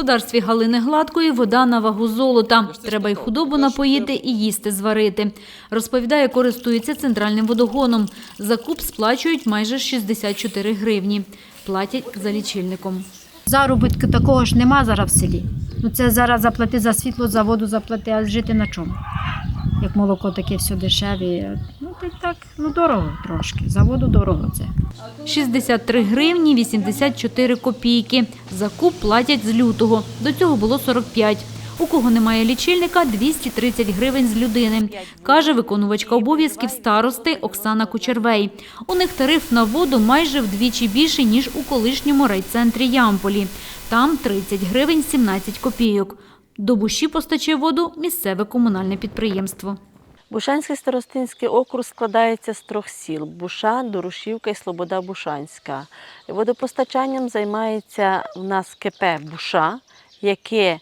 господарстві Галини Гладкої вода на вагу золота. Треба й худобу напоїти і їсти зварити. Розповідає, користується центральним водогоном. За куб сплачують майже 64 гривні. Платять за лічильником. Заробітку такого ж нема зараз в селі. Ну це зараз заплати за світло, за воду заплати, а жити на чому? Як молоко таке все дешеві. Ну так, ну дорого трошки. За воду дорого це. 63 гривні 84 копійки. За куб платять з лютого. До цього було 45. У кого немає лічильника – 230 гривень з людини, каже виконувачка обов'язків старости Оксана Кучервей. У них тариф на воду майже вдвічі більший, ніж у колишньому райцентрі Ямполі. Там 30 гривень 17 копійок. До буші постачає воду місцеве комунальне підприємство. Бушанський старостинський округ складається з трьох сіл: Буша, Дорошівка і Слобода Бушанська. Водопостачанням займається у нас КП Буша, яке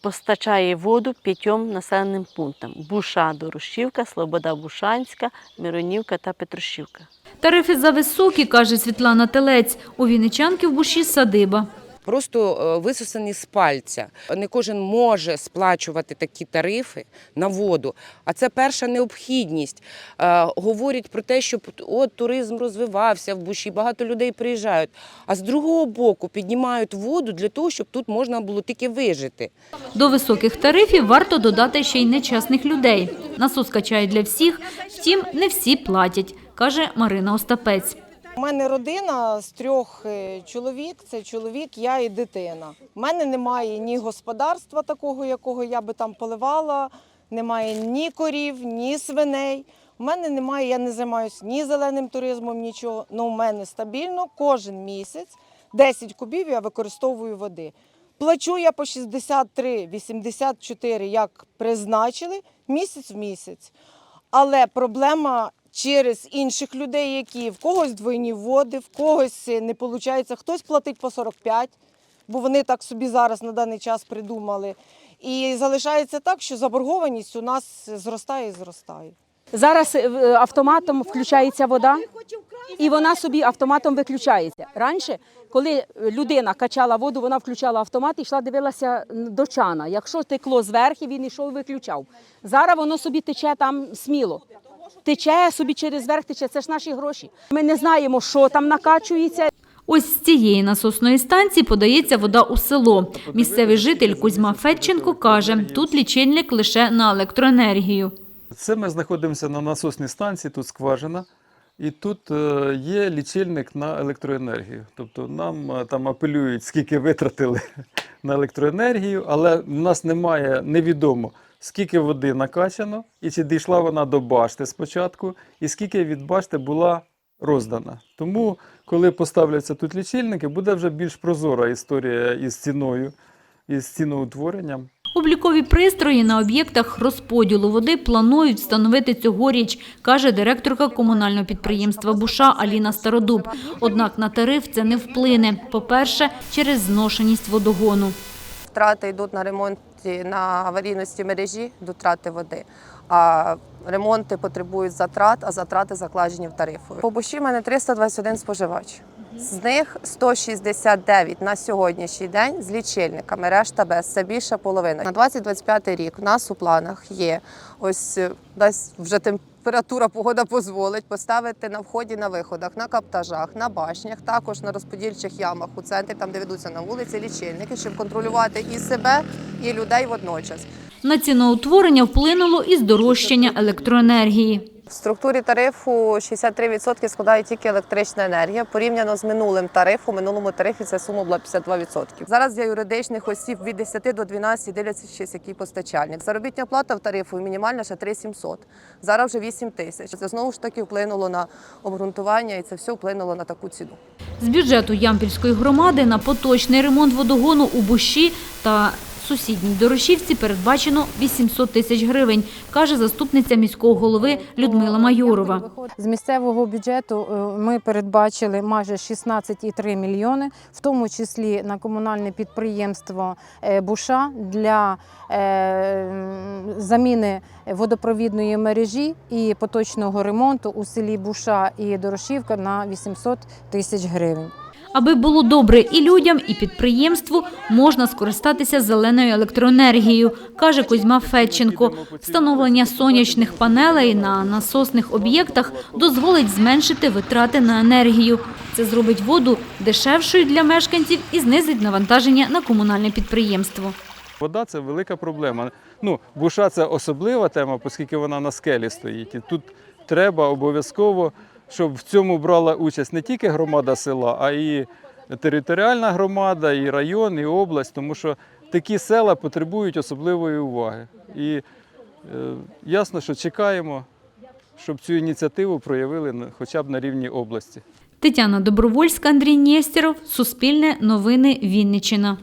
постачає воду п'ятьом населеним пунктам: Буша, Дорошівка, Слобода Бушанська, Миронівка та Петрушівка. Тарифи зависокі, каже Світлана Телець. У Вінничанки в буші садиба. Просто е, висосані з пальця. Не кожен може сплачувати такі тарифи на воду. А це перша необхідність. Е, Говорять про те, що от туризм розвивався в буші, багато людей приїжджають. А з другого боку піднімають воду для того, щоб тут можна було тільки вижити. До високих тарифів варто додати ще й нечесних людей. Насос качають для всіх, втім, не всі платять, каже Марина Остапець. У мене родина з трьох е, чоловік. Це чоловік, я і дитина. У мене немає ні господарства такого, якого я би там поливала, немає ні корів, ні свиней. У мене немає, я не займаюся ні зеленим туризмом, нічого. Ну, у мене стабільно кожен місяць 10 кубів я використовую води. Плачу я по 63-84, як призначили, місяць в місяць. Але проблема через інших людей, які в когось двойні води, в когось не виходить, хтось платить по 45, бо вони так собі зараз на даний час придумали. І залишається так, що заборгованість у нас зростає і зростає. Зараз е, автоматом включається вода, і вона собі автоматом виключається. Раніше, коли людина качала воду, вона включала автомат і йшла дивилася до чана. Якщо текло зверху, він йшов і виключав. Зараз воно собі тече там сміло. Тече собі через верх, тече. Це ж наші гроші. Ми не знаємо, що там накачується. Ось з цієї насосної станції подається вода у село. Місцевий житель Кузьма Федченко каже, тут лічильник лише на електроенергію. Це ми знаходимося на насосній станції, тут скважина, і тут е, є лічильник на електроенергію. Тобто нам е, там апелюють, скільки витратили на електроенергію, але в нас немає невідомо, скільки води накачано, і чи дійшла вона до башти спочатку, і скільки від башти була роздана. Тому, коли поставляться тут лічильники, буде вже більш прозора історія із ціною, із ціноутворенням. Облікові пристрої на об'єктах розподілу води планують встановити цьогоріч, каже директорка комунального підприємства «Буша» Аліна Стародуб. Однак на тариф це не вплине. По-перше, через зношеність водогону. Втрати йдуть на ремонті на аварійності мережі до втрати води. А ремонти потребують затрат, а затрати закладені в тарифу. По буші в мене 321 споживач. З них 169 на сьогоднішній день з лічильниками, решта без це більша половина. На 2025 рік у нас у планах є ось е, десь вже температура погода дозволить поставити на вході на виходах, на каптажах, на башнях, також на розподільчих ямах у центрі, там де ведуться на вулиці лічильники, щоб контролювати і себе, і людей водночас. На ціноутворення вплинуло і здорожчання електроенергії. Структурі тарифу 63% складає тільки електрична енергія. Порівняно з минулим тарифом, минулому тарифі ця сума була 52%. Зараз для юридичних осіб від 10 до 12 дивлячись, який постачальник. Заробітня плата в тарифу мінімальна ще 3700. Зараз вже 8 тисяч. Це знову ж таки вплинуло на обґрунтування і це все вплинуло на таку ціну. З бюджету Ямпільської громади на поточний ремонт водогону у Буші та сусідній Дорошівці передбачено 800 тисяч гривень, каже заступниця міського голови Людмила Майорова. З місцевого бюджету е, ми передбачили майже 16,3 мільйони, в тому числі на комунальне підприємство е, Буша для е, заміни водопровідної мережі і поточного ремонту у селі Буша і Дорошівка на 800 тисяч гривень. Аби було добре і людям, і підприємству, можна скористатися зеленою електроенергією, каже Кузьма Федченко. Встановлення сонячних панелей на насосних об'єктах дозволить зменшити витрати на енергію. Це зробить воду дешевшою для мешканців і знизить навантаження на комунальне підприємство. Вода це велика проблема. Ну, буша це особлива тема, оскільки вона на скелі стоїть. І тут треба обов'язково, щоб в цьому брала участь не тільки громада села, а і територіальна громада, і район, і область, тому що такі села потребують особливої уваги. І е, ясно, що чекаємо, щоб цю ініціативу проявили хоча б на рівні області. Тетяна Добровольська, Андрій Нєстєров, Суспільне новини Вінниччина.